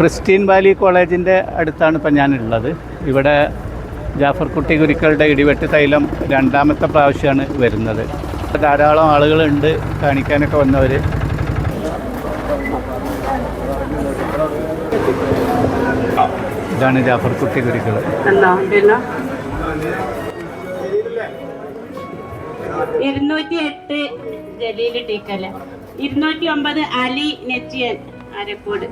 Christine Valley കോളേജിന്റെ അടുത്താണ് ഇപ്പം ഞാനുള്ളത്. ഇവിടെ ജാഫർ കുട്ടി ഗുരുക്കളുടെ ഇടിവെട്ട് തൈലം രണ്ടാമത്തെ പ്രാവശ്യമാണ് വരുന്നത്. ധാരാളം ആളുകളുണ്ട് കാണിക്കാനൊക്കെ വന്നവർ ഇതാണ് ജാഫർ കുട്ടി ഗുരുക്കൾ. ഇരുന്നൂറ്റി എട്ട് ജലീൽ ടീക്കല ഇരുന്നൂറ്റി ഒമ്പത് അലി നെറ്റിയൻ അരക്കോട്.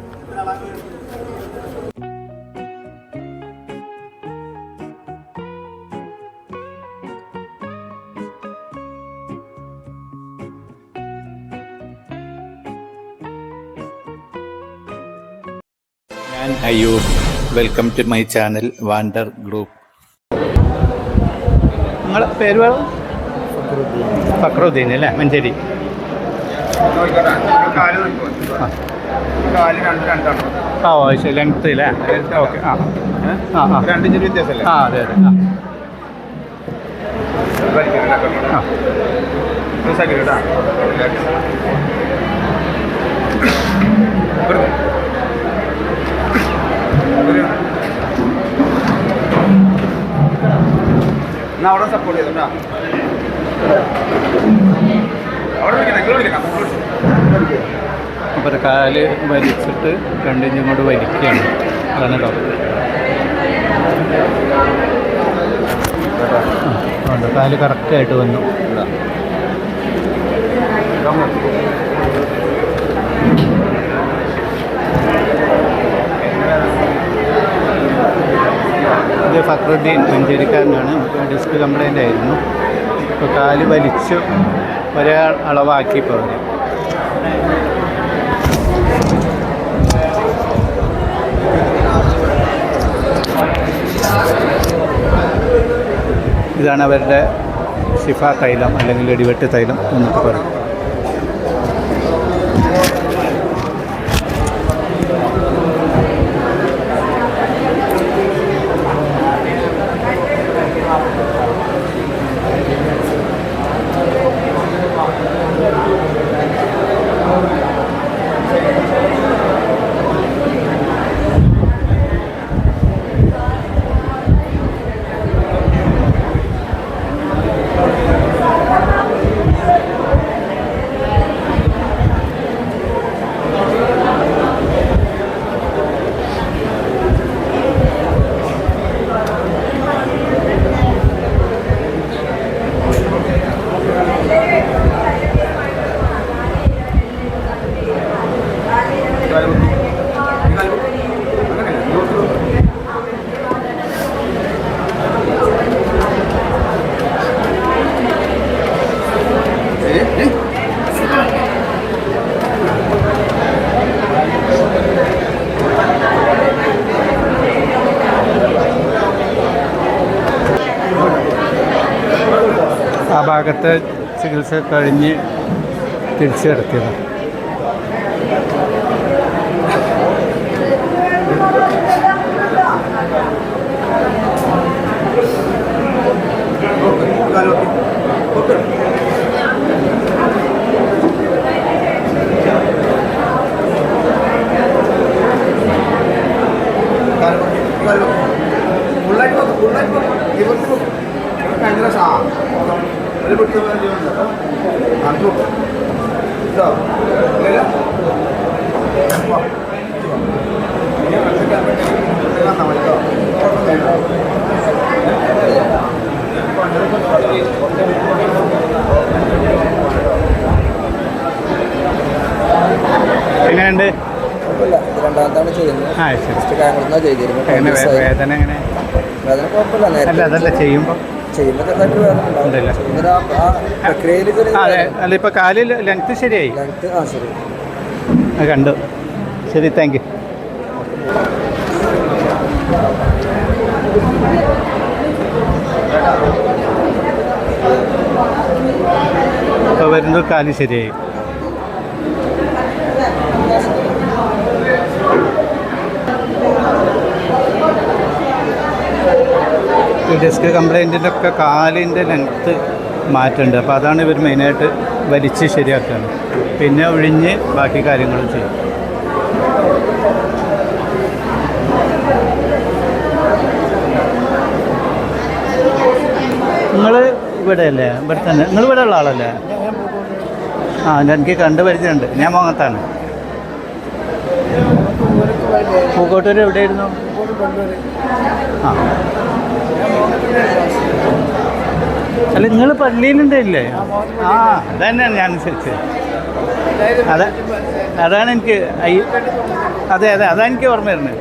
ഞാൻ Ayyub welcome to my channel wander group നിങ്ങളെ പേര് ഫക്രുദ്ദീൻ അല്ലേ? മഞ്ചേരി. ആ. കാൽ രണ്ട് രണ്ടാണ് ആ ഓ ശരി ലെങ്ത് അല്ലേ ഓക്കെ ആ. ആ. ആ ആ. അതെ അതെ ആ. ആ. എന്നാ അവിടെ സപ്പോർട്ട് വിളിക്കണം അപ്പോൾ കാൽ വലിച്ചിട്ട് കണ്ടിന്യൂ കൊണ്ട് വലിക്കുകയാണ്. അതാണ് ഡോക്ടർ കാൽ കറക്റ്റായിട്ട് വന്നു ഇത് ഫക്രുദ്ദീൻ മഞ്ചേരിക്കാരനാണ് ഡിസ്ക് കംപ്ലൈന്റ് ആയിരുന്നു. ഇപ്പോൾ കാൽ വലിച്ച് ഒരേ അളവാക്കി അവർ ഇതാണ് അവരുടെ ഷിഫ തൈലം അല്ലെങ്കിൽ ഇടിവെട്ട് തൈലം എന്നൊക്കെ പറയും ആ ഭാഗത്തെ ചികിത്സ കഴിഞ്ഞ് തിരിച്ചു കിടത്തിയതാണ് എങ്ങനെയുണ്ട് രണ്ടാമത്താണ് ചെയ്യുന്നത് ആ ശരി. ഫസ്റ്റ് കാര്യങ്ങളൊന്നും ചെയ്തിരുന്നു എങ്ങനെ? വേ- വേദന എങ്ങനെ? വേദന കുഴപ്പമില്ല. അതല്ല ചെയ്യുമ്പോൾ അതെ. അല്ല ഇപ്പോൾ കാലിൽ ലെങ്ത് ശരിയായി? കണ്ടു. ശരി താങ്ക് യു ഇപ്പോൾ വരുന്നത് കാലി ശരിയായി. ഡെസ്ക് കംപ്ലൈന്റിന്റെ ഒക്കെ കാലിന്റെ ലെങ്ത്ത് മാറ്റുണ്ട്. അപ്പോൾ അതാണ് ഇവർ മെയിനായിട്ട് വലിച്ച് ശരിയാക്കുകയാണ് പിന്നെ ഒഴിഞ്ഞ് ബാക്കി കാര്യങ്ങളും ചെയ്യും. നിങ്ങൾ ഇവിടെ അല്ലേ ഇവിടെ തന്നെ നിങ്ങൾ ഇവിടെ ഉള്ള ആളല്ലേ? ആ എനിക്ക് കണ്ടുപരിചയമുണ്ട് ഞാൻ മുഖത്താണ് പൂക്കോട്ടൂർ എവിടെയായിരുന്നു? ആ. അല്ല നിങ്ങൾ പള്ളിയിലുണ്ടല്ലേ ആ അതന്നെയാണ് ഞാൻ അനുസരിച്ച് അതെ അതാണ് എനിക്ക് അതെ അതെ അതാണ് എനിക്ക് ഓർമ്മ വരുന്നത്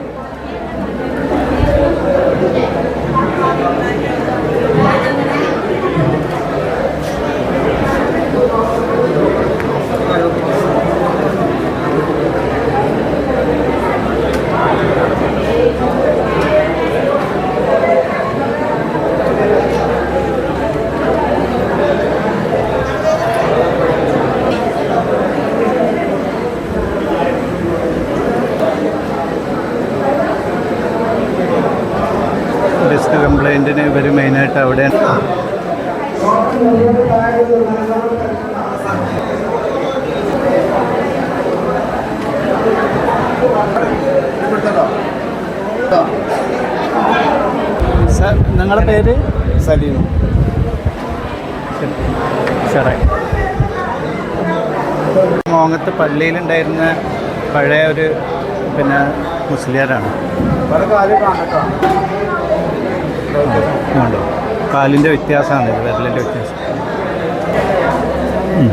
ഡിസ്ക് കംപ്ലൈന്റിന് ഇവർ മെയിനായിട്ട് അവിടെ സാർ നിങ്ങളുടെ പേര്? സലീം സാറേ മോങ്ങത്ത് പള്ളിയിലുണ്ടായിരുന്ന പഴയ ഒരു പിന്നെ മുസ്ലിയാരാണ്. ഉണ്ടോ? കാലിന്റെ വ്യത്യാസമാണ് ഇത് വിരലിന്റെ വ്യത്യാസം. ഉം.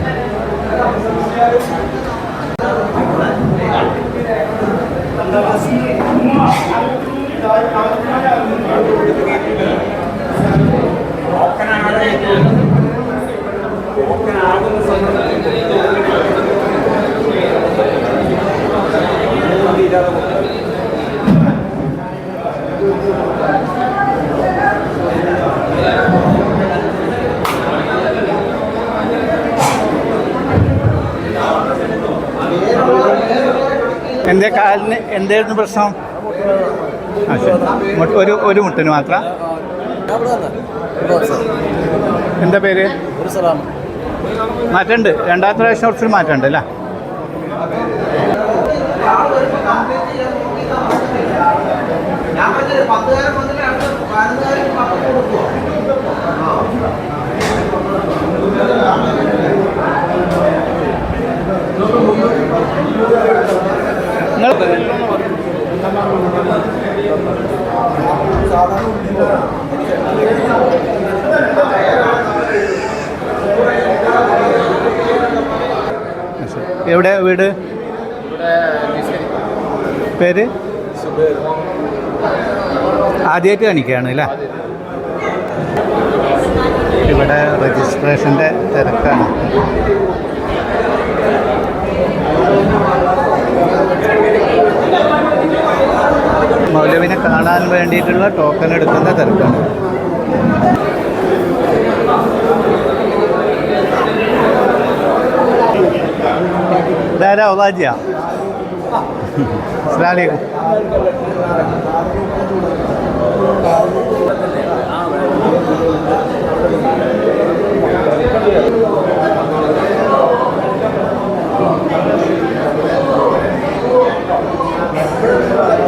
എന്റെ കാലിന് എന്തായിരുന്നു പ്രശ്നം? ഒരു ഒരു മുട്ടിന് മാത്രം. എന്താ പേര്? മാറ്റമുണ്ട്. രണ്ടാമത്തെ പ്രാവശ്യം കുറച്ച് മാറ്റമുണ്ട് അല്ലേ? നിങ്ങൾ എവിടെ വീട്? പേര്? ആദ്യമായിട്ട് കാണിക്കുകയാണ് അല്ലേ? ഇവിടെ രജിസ്ട്രേഷന്റെ തിരക്കാണ്. വേണ്ടിയിട്ടുള്ള ടോക്കൺ എടുക്കുന്ന തിരക്കാണ്. ഇതാരാ?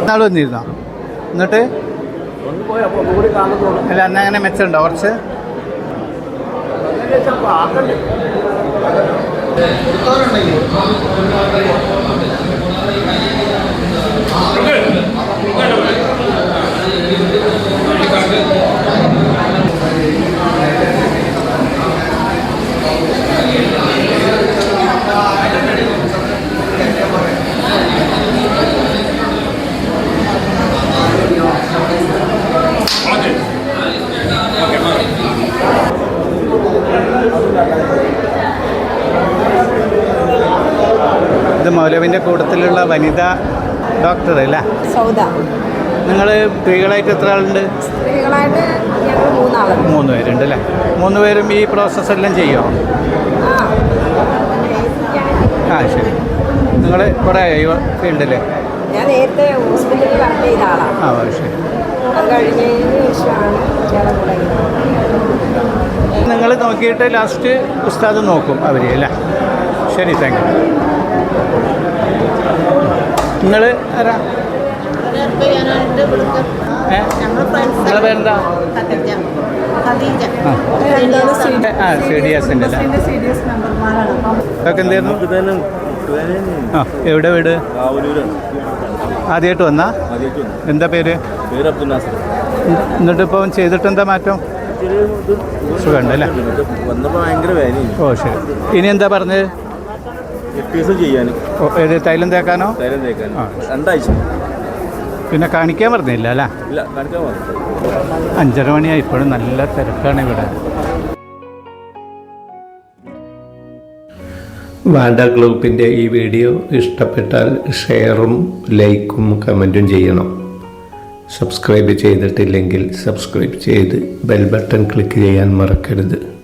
നാളെ വന്നിരുന്നോ? എന്നിട്ട്? ഒന്നുകൂടി തോന്നും അല്ല അന്ന് അങ്ങനെ മെച്ചമുണ്ടോ കുറച്ച്? ആക്കണ്ടേ ഇത് മൗലവിന്റെ വനിത ഡോക്ടർ അല്ല? സൗദ. നിങ്ങൾ സ്ത്രീകളായിട്ട് എത്ര ആളുണ്ട്? സ്ത്രീകളായിട്ട് ഞങ്ങൾ മൂന്നാളുണ്ട് മൂന്ന് പേരുണ്ട് അല്ലേ? മൂന്ന് പേരും ഈ പ്രോസസ് എല്ലാം ചെയ്യുമോ ആ. ശരി. നിങ്ങൾ കുറേ ആയോ? ഫീൽഡിൽ ഞാൻ നേരത്തെ ഹോസ്പിറ്റലിൽ വർക്ക് ചെയ്ത ആളാണ്. ആ ശരി. അത് കഴിഞ്ഞതിന് ശേഷമാണ് ചേട്ടൻ തുടങ്ങിയത് നിങ്ങൾ നോക്കിയിട്ട് ലാസ്റ്റ് ഉസ്താദ് നോക്കും അവർ അല്ലേ? ശരി താങ്ക് യു നിങ്ങൾ ആരാ? എവിടെ വീട്? ആദ്യമായിട്ട് വന്നാ? എന്താ പേര്? എന്നിട്ട് ഇപ്പം ചെയ്തിട്ട് എന്താ മാറ്റം സുഖമുണ്ടല്ലേ ഓ ശരി. ഇനി എന്താ പറഞ്ഞത്? ചെയ്യാൻ ഏത് തൈലം തേക്കാനോ? തൈലം തേക്കാൻ. രണ്ടാഴ്ച. പിന്നെ കാണിക്കാൻ പറഞ്ഞില്ല അല്ല? ഇല്ല കാണിക്കാൻ അഞ്ചര മണിയായി ഇപ്പോഴും നല്ല തിരക്കാണ് ഇവിടെ. വാണ്ട ഗ്രൂപ്പിന്റെ ഈ വീഡിയോ ഇഷ്ടപ്പെട്ടാൽ ഷെയറും ലൈക്കും കമന്റും ചെയ്യണം. സബ്സ്ക്രൈബ് ചെയ്തിട്ടില്ലെങ്കിൽ സബ്സ്ക്രൈബ് ചെയ്ത് ബെൽ ബട്ടൺ ക്ലിക്ക് ചെയ്യാൻ മറക്കരുത്.